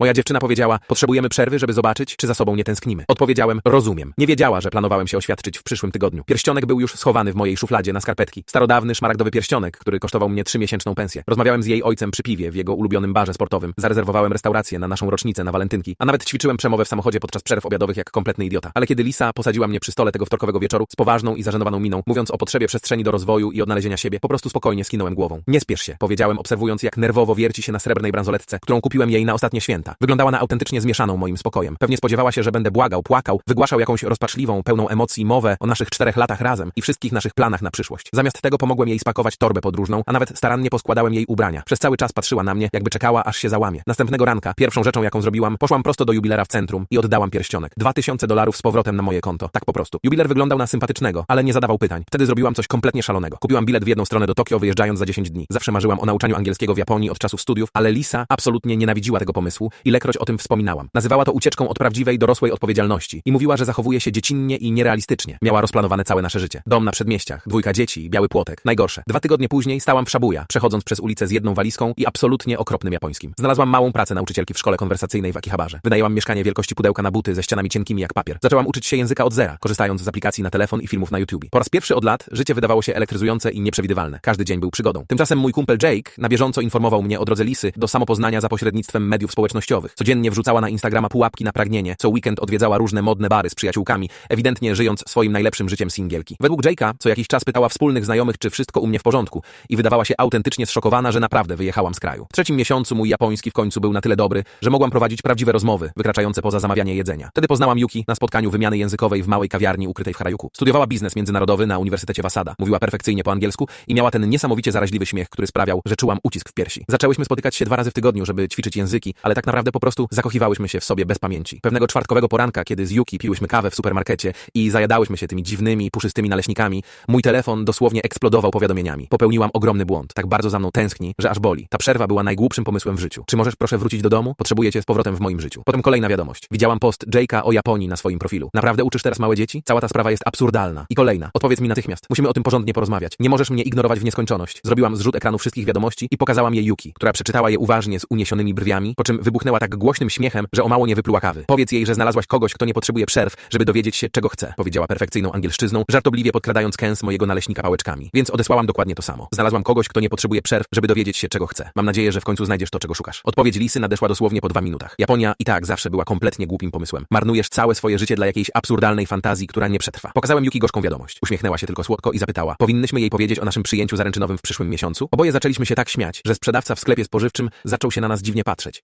Moja dziewczyna powiedziała, potrzebujemy przerwy, żeby zobaczyć, czy za sobą nie tęsknimy. Odpowiedziałem, rozumiem. Nie wiedziała, że planowałem się oświadczyć w przyszłym tygodniu. Pierścionek był już schowany w mojej szufladzie na skarpetki. Starodawny, szmaragdowy pierścionek, który kosztował mnie trzymiesięczną pensję. Rozmawiałem z jej ojcem przy piwie w jego ulubionym barze sportowym. Zarezerwowałem restaurację na naszą rocznicę na walentynki, a nawet ćwiczyłem przemowę w samochodzie podczas przerw obiadowych jak kompletny idiota. Ale kiedy Lisa posadziła mnie przy stole tego wtorkowego wieczoru z poważną i zażenowaną miną, mówiąc o potrzebie przestrzeni do rozwoju i odnalezienia siebie, po prostu spokojnie skinąłem głową. Nie spiesz się, powiedziałem, obserwując jak nerwowo wierci się na srebrnej bransoletce, którą kupiłem jej na ostatnie święta. Wyglądała na autentycznie zmieszaną moim spokojem. Pewnie spodziewała się, że będę błagał, płakał, wygłaszał jakąś rozpaczliwą, pełną emocji mowę o naszych czterech latach razem i wszystkich naszych planach na przyszłość. Zamiast tego pomogłem jej spakować torbę podróżną, a nawet starannie poskładałem jej ubrania. Przez cały czas patrzyła na mnie, jakby czekała, aż się załamie. Następnego ranka, pierwszą rzeczą, jaką zrobiłam, poszłam prosto do jubilera w centrum i oddałam pierścionek. Dwa tysiące dolarów z powrotem na moje konto. Tak po prostu. Jubiler wyglądał na sympatycznego, ale nie zadawał pytań. Wtedy zrobiłam coś kompletnie szalonego. Kupiłam bilet w jedną stronę do Tokio, wyjeżdżając za 10 dni. Zawsze marzyłam o nauczaniu angielskiego w Japonii od czasów studiów, ale Lisa absolutnie nienawidziła tego pomysłu, ilekroć o tym wspominałam. Nazywała to ucieczką od prawdziwej, dorosłej odpowiedzialności i mówiła, że zachowuje się dziecinnie i nierealistycznie. Miała rozplanowane całe nasze życie. Dom na przedmieściach, dwójka dzieci, biały płotek. Najgorsze. Dwa tygodnie później stałam w Shibuya, przechodząc przez ulicę z jedną walizką i absolutnie okropnym japońskim. Znalazłam małą pracę nauczycielki w szkole konwersacyjnej w Akihabarze. Wynajęłam mieszkanie wielkości pudełka na buty ze ścianami cienkimi jak papier. Zaczęłam uczyć się języka od zera, korzystając z aplikacji na telefon i filmów na YouTube. Po raz pierwszy od lat życie wydawało się elektryzujące i nieprzewidywalne. Każdy dzień był przygodą. Tymczasem mój kumpel Jake na bieżąco informował mnie o drodze Lisy do samopoznania za pośrednictwem mediów społecznościowych. Codziennie wrzucała na Instagrama pułapki na pragnienie, co weekend odwiedzała różne modne bary z przyjaciółkami, ewidentnie żyjąc swoim najlepszym życiem singielki. Według Jake'a co jakiś czas pytała wspólnych znajomych, czy wszystko u mnie w porządku i wydawała się autentycznie zszokowana, że naprawdę wyjechałam z kraju. W trzecim miesiącu mój japoński w końcu był na tyle dobry, że mogłam prowadzić prawdziwe rozmowy, wykraczające poza zamawianie jedzenia. Wtedy poznałam Yuki na spotkaniu wymiany językowej w małej kawiarni ukrytej w Harajuku. Studiowała biznes międzynarodowy na Uniwersytecie Wasada. Mówiła perfekcyjnie po angielsku i miała ten niesamowicie zaraźliwy śmiech, który sprawiał, że czułam ucisk w piersi. Zaczęłyśmy spotykać się dwa razy w tygodniu, żeby ćwiczyć języki, ale tak naprawdę po prostu zakochiwałyśmy się w sobie bez pamięci. Pewnego czwartkowego poranka, kiedy z Yuki piłyśmy kawę w supermarkecie i zajadałyśmy się tymi dziwnymi, puszystymi naleśnikami, mój telefon dosłownie eksplodował powiadomieniami. Popełniłam ogromny błąd. Tak bardzo za mną tęskni, że aż boli. Ta przerwa była najgłupszym pomysłem w życiu. Czy możesz proszę wrócić do domu? Potrzebuję cię z powrotem w moim życiu. Potem kolejna wiadomość. Widziałam post Jake'a o Japonii na swoim profilu. Naprawdę uczysz teraz małe dzieci? Cała ta sprawa jest absurdalna. I kolejna. Odpowiedz mi natychmiast. Musimy o tym porządnie porozmawiać. Nie możesz mnie ignorować w nieskończoność. Zrobiłam zrzut ekranu wszystkich wiadomości i pokazałam je Yuki, która przeczytała je uważnie z uniesionymi brwiami, po czym wybuchnęła tak głośnym śmiechem, że o mało nie wypluła kawy. Powiedz jej, że znalazłaś kogoś, kto nie potrzebuje przerw, żeby dowiedzieć się, czego chce, powiedziała perfekcyjną angielszczyzną, żartobliwie podkradając kęs mojego naleśnika pałeczkami. Więc odesłałam dokładnie to samo. Znalazłam kogoś, kto nie potrzebuje przerw, żeby dowiedzieć się, czego chce. Mam nadzieję, że w końcu znajdziesz to, czego szukasz. Odpowiedź Lisy nadeszła dosłownie po dwa minutach. Japonia i tak zawsze była kompletnie głupim pomysłem. Marnujesz całe swoje życie dla jakiejś absurdalnej fantazji, która nie przetrwa. Pokazałem Yuki gorzką wiadomość. Uśmiechnęła się tylko słodko i zapytała: Powinnyśmy jej powiedzieć o naszym przyjęciu zaręczynowym w przyszłym miesiącu? Oboje zaczęliśmy się tak śmiać, że sprzedawca w sklepie spożywczym zaczął się na nas dziwnie patrzeć.